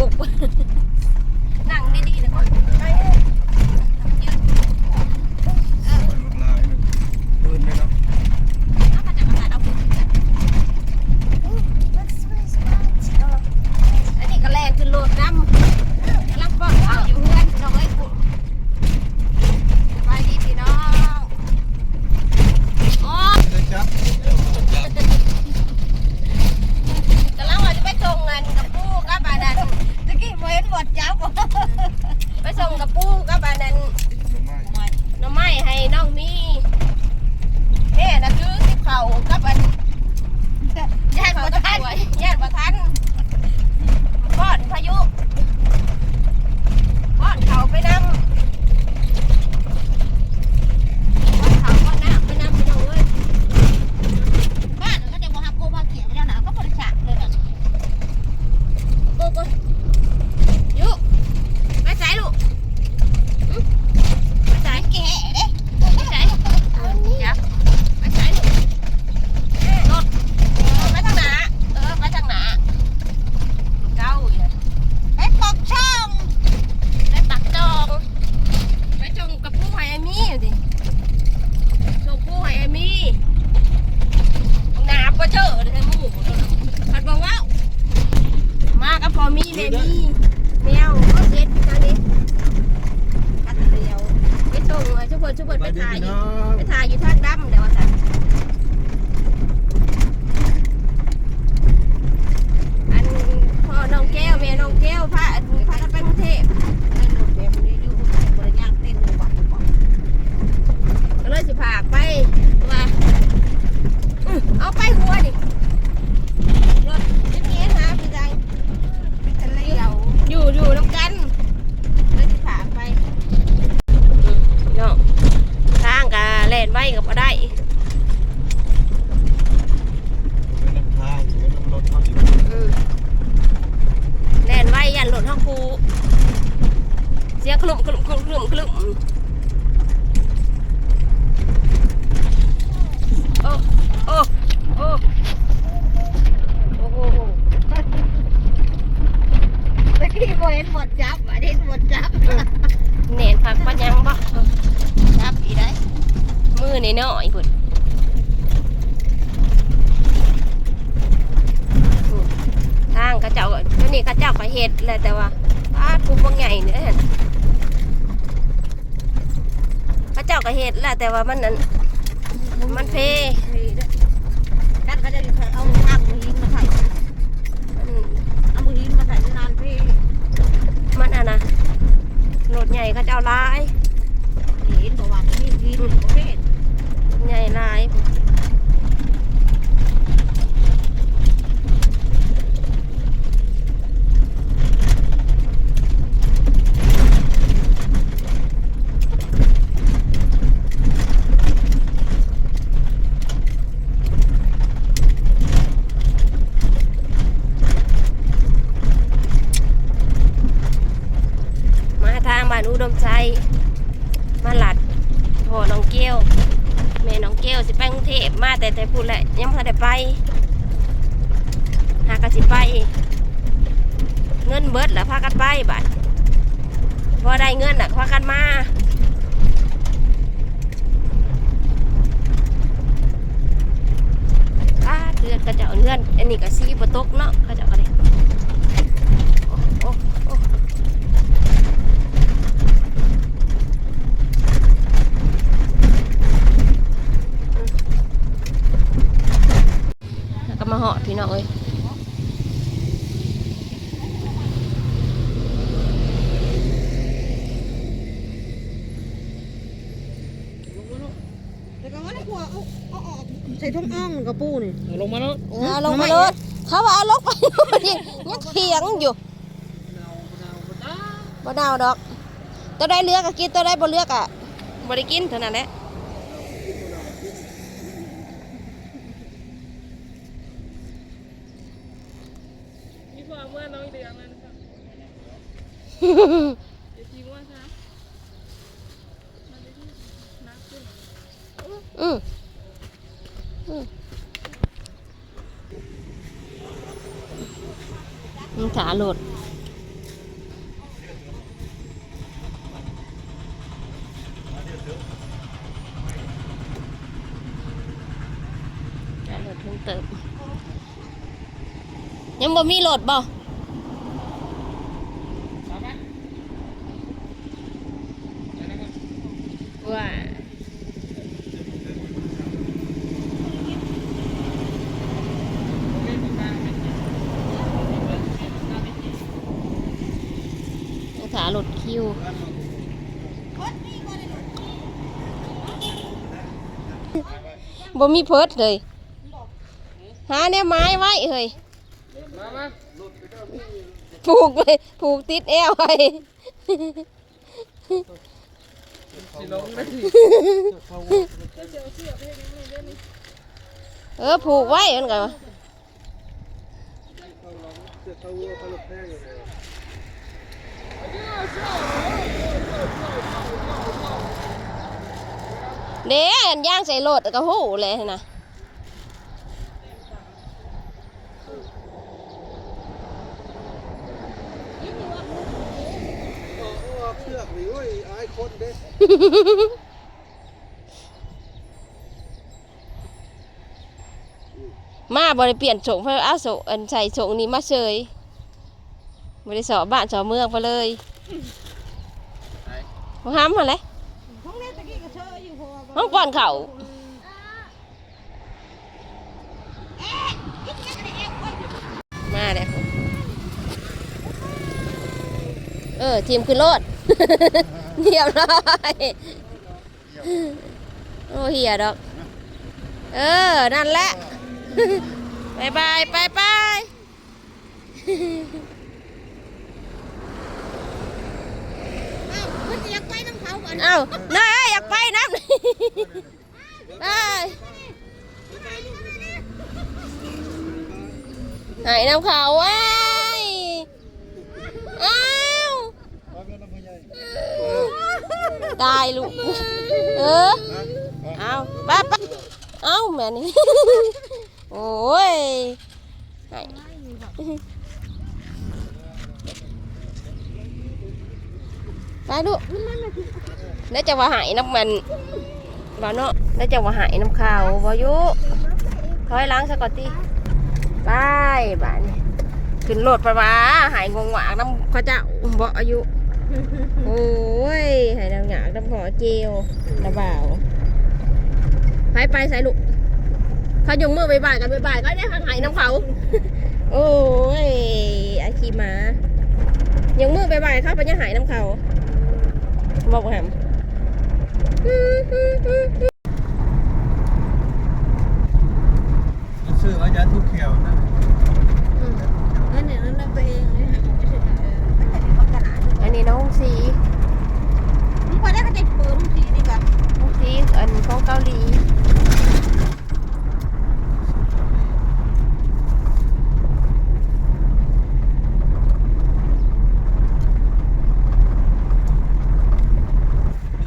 Cook. ขลุ่มขลุ่มขลุ่มขลุ่มขลุ่มโอ้โอ้โอ้โอ้โหเมื่อกี้โมเห็นหมดจับอันนี้หมดจับเน่นผักปัญญังบ่จับอีได้มือนี่เนาะอีกคนทางกระเจ้าตัวนี้กระเจ้าก็เฮ็ดแหละแต่ว่าป้าดกูบ่ใหญ่เนี่ยกระ เจ้าก็เห็ดแหละแต่ว่ามันนั้นมันเพ กันก็จะเอาทางมือหินมาใส่ มัน เอามือหินมาใส่นานพี่ มันอะนะรถใหญ่กระเจ้าหลาย หินบอกว่าหินหินประเภท ใหญ่หลายมาทางบ้านอุดมใจมาหลัดพ่อน้องเกี้ยว แม่น้องเกลสิไปกรุงเทพมาแต่แต่พูดแหละยังไม่ได้ไปหากะสิไป เงินเบิดแล้วพากันไปบัดพอได้เงินน่ะพากันมาอ้าเดือนก็จะเอาเงินอันนี้ก็ซีบตกเนาะเขาจะเอาอะไรโอ้โอ้โอ้แล้วก็มาเหาะพี่น้องเอ้ย แต่ก็ว่าในครัวเอาเอาออกใส่ ทุ่งอ่องกับปูนี่ลงมาแล้วเอาลงมาเลยเขาว่าเอาลงไปนี่ยังเถียงอยู่บ่ดาวดอก ตัวได้เลือกก็กินตัวได้บ่เลือกอะบ่ได้กินเท่านั้นแหละมีความเมื่อน้องเดือนนั้นครับเดี๋ยวทีว่ะมันจะที่นัก ขึ้นอืมอืมมันขาหลุดขาหลุดเพิ่งเติมยังบ่มีโหลดบ่ว่า ขาหลดคิว บ่มีเพิดเลยหาแนวไม้ไว้เฮ้ยมามาผูกเลยผูกติดแอวไว้สิลงได้สิเออผูกไว้มันก็เสื้อเขาวัวเขาลูกแพงอยู่ เลยเด้อันย่างใส่โลดก็หู้เลยนะโอ้โหเชือกนี่โอ้ยอายคนเด้มาบริเปลี่ยนส่งเพื่อเอาส่งอันใส่ส่งนี้มาเฉยบริสอบบ้านสอบเมืองไปเลยมาห้ามมาเลย ห้องนี้ตะกี้ก็เชย อยู่พอห้องป้อนเขามาเลยเออ ทีมคือโลดเรียบร้อยโอ้เหียดอก เออ นั่นแหละบายบายไปไป อ้าวเพิ่นจะอยากไปน้ำ เขาก่อนเอ้าน้อยเอ้ยอยากไปน้ำไปไหนน้ำเขาไอ้ยอ้าวมาเป็นน้ำพญายตายลูก เออเอาป้าป้าเอาแม่นี่โอ้ยไหนไปลูก แล้วจะว่าหายน้ำมันบ่เนาะแล้วจะว่าหายน้ำข้าวบ่อยุถอยหล้างสกอตตีไปบ้านนี้ขึ้นรถไปว่าหายงงหวางน้ำเข้าเจ้าบ่อายุ โอ้ยหายน้ำหยากน้ำหอเจลน้ำเบาไปไปใส่ลูกเขายงมือบายบายกันบายบายก็ได้หายน้ำเขาโอ้ยไอาคีหมายงมือบายบายเขาไปยังหายน้ำเขาบอกแหม เสื้อว่ายาทุกเขียวนะนั่นเนี่ยนั่นเราไปเองเลยหาของไม่ใช่เออไม่ใช่เป็นบักกะหลาอันนี้น้องสีมึงพอได้ก็จะเปิดมึงทีดีกว่าน้องสีอันของเกาหลี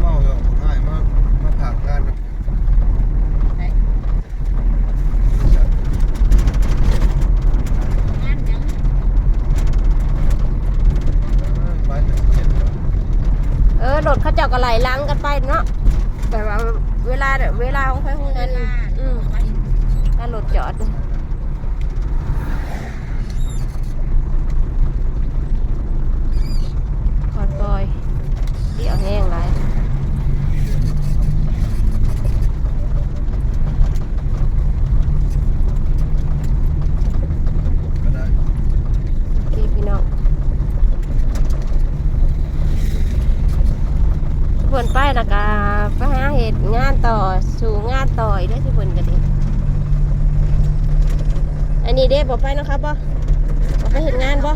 เมาอยู่ง่ายมากมาถากกันนะ งานยัง ไปแต่เจ็ด เออรถเขาเจ้าก็ไหลล้างกั นไปเนาะแต่ว่าเวลาเวลาของใครของเวนั้นลาอืมไปถ้ารถจอดคอดปล่อยเดี๋ยวแห้งไร ก็ได้ พี่พี่น้อง ทุกคนไปนะกะไปหาเหตุงานต่อสู่งานต่ออีกได้ทุกคนกันดิอันนี้เด้บอกไปนะครับบ่บอกไปเห็นงานบ่